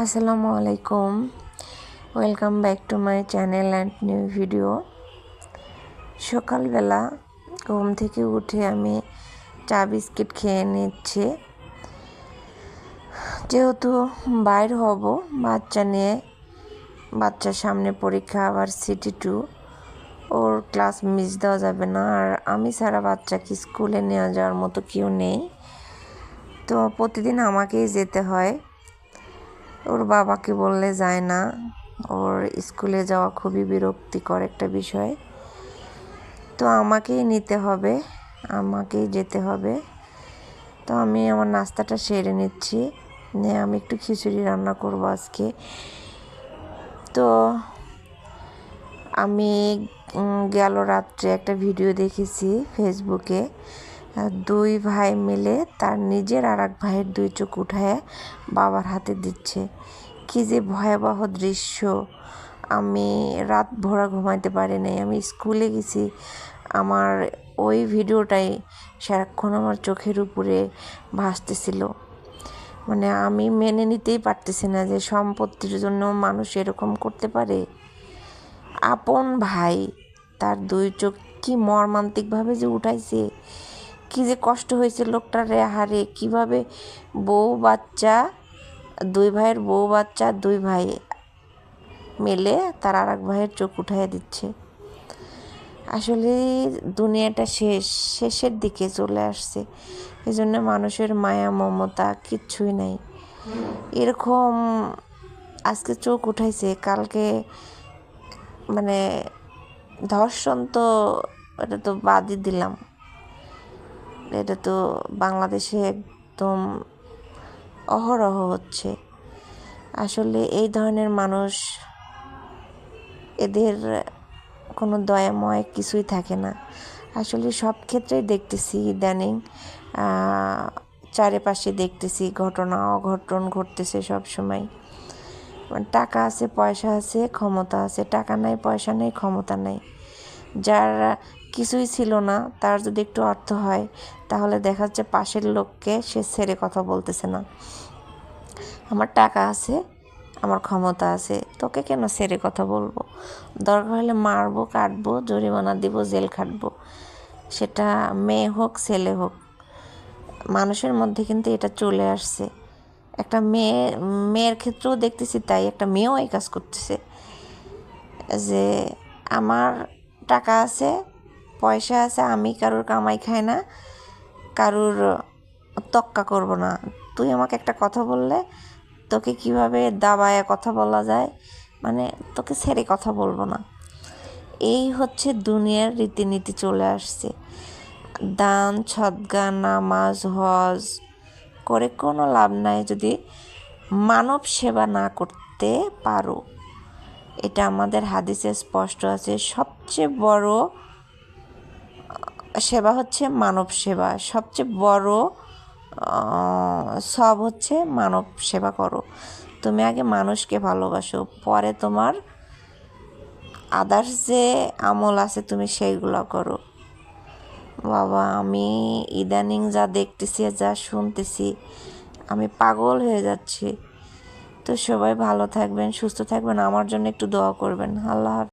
আসসালামু আলাইকুম। Welcome back to my channel and new video সকালবেলা ঘুম থেকে উঠে আমি চা বিস্কিট খেয়ে নিচ্ছি। যেহেতু বাইর হব, বাচ্চা নিয়ে বাচ্চার সামনে পরীক্ষা, আবার সিটি টু, ওর ক্লাস মিস দেওয়া যাবে না। আর আমি ছাড়া বাচ্চাকে স্কুলে নেওয়া যাওয়ার মতো কেউ নেই। তো প্রতিদিন আমাকেই যেতে হয়। ওর বাবাকে বললে যায় না। ওর স্কুলে যাওয়া খুবই বিরক্তিকর একটা বিষয়। তো আমাকেই নিতে হবে, আমাকেই যেতে হবে। তো আমি আমার নাস্তাটা সেরে নিচ্ছি। নিয়ে আমি একটু খিচুড়ি রান্না করব আজকে। তো আমি গেল রাত্রে একটা ভিডিও দেখেছি ফেসবুকে। দুই ভাই মিলে তার নিজের আর এক ভাইয়ের দুই চোখ উঠায় বাবার হাতে দিচ্ছে। কি যে ভয়াবহ দৃশ্য। আমি রাত ভরা ঘুমাইতে পারি নাই। আমি স্কুলে গেছি। আমার ওই ভিডিওটাই সারাক্ষণ আমার চোখের উপরে ভাসতেছিল। মানে আমি মেনে নিতেই পারতেছি না যে সম্পত্তির জন্য মানুষ এরকম করতে পারে। আপন ভাই তার দুই চোখ কি মর্মান্তিকভাবে যে উঠাইছে? কি যে কষ্ট হয়েছে লোকটার হারে কীভাবে বউ বাচ্চা, দুই ভাইয়ের বউ বাচ্চা, দুই ভাই মেলে তার আর এক ভাইয়ের চোখ উঠাইয়া দিচ্ছে। আসলে দুনিয়াটা শেষ, শেষের দিকে চলে আসছে। এই জন্য মানুষের মায়া, মমতা কিচ্ছুই নাই। এরকম আজকে চোখ উঠাইছে, কালকে মানে ধর্ষণ তো, এটা তো বাদই দিলাম। এটা তো বাংলাদেশে একদম অহরহ হচ্ছে। আসলে এই ধরনের মানুষ, এদের কোনো দয়াময় কিছুই থাকে না। আসলে সব ক্ষেত্রেই দেখতেছি ইদানিং চারিপাশে দেখতেছি ঘটনা, অঘটন ঘটতেছে সব সময়। মানে টাকা আছে, পয়সা আছে, ক্ষমতা আছে, টাকা নাই, পয়সা নেই, ক্ষমতা নেই। যার কিছুই ছিল না, তার যদি একটু অর্থ হয়, তাহলে দেখা যাচ্ছে পাশের লোককে সে ছেড়ে কথা বলতেছে না। আমার টাকা আছে, আমার ক্ষমতা আছে, তোকে কেন ছেড়ে কথা বলব? দরকার হলে মারবো, কাটবো, জরিমানা দিব, জেল খাটবো। সেটা মেয়ে হোক, ছেলে হোক, মানুষের মধ্যে কিন্তু এটা চলে আসছে। একটা মেয়ে, মেয়ের ক্ষেত্রেও দেখতেছি তাই, একটা মেয়েও এই কাজ করতেছে। যে আমার টাকা আছে পয়সা আছে, আমি কারোর কামাই খাই না, কারোর তক্কা করব না। তুই আমাকে একটা কথা বললে, তোকে কীভাবে দাবায় কথা বলা যায়? মানে তোকে ছেড়ে কথা বলব না। এই হচ্ছে দুনিয়ার রীতিনীতি চলে আসছে। দান ছদ্গা নামাজ, হজ করে কোনো লাভ নাই যদি মানব সেবা না করতে পারো। এটা আমাদের হাদিসে স্পষ্ট আছে। সবচেয়ে বড় সেবা হচ্ছে মানব সেবা। সবচেয়ে বড় সব হচ্ছে মানব সেবা করো। তুমি আগে মানুষকে ভালোবাসো, পরে তোমার আদার্স যে আমল আছে তুমি সেইগুলো করো। বাবা, আমি ইদানিং যা দেখতেছি যা শুনতেছি, আমি পাগল হয়ে যাচ্ছি। তো সবাই ভালো থাকবেন, সুস্থ থাকবেন, আমার জন্য একটু দোয়া করবেন। আল্লাহ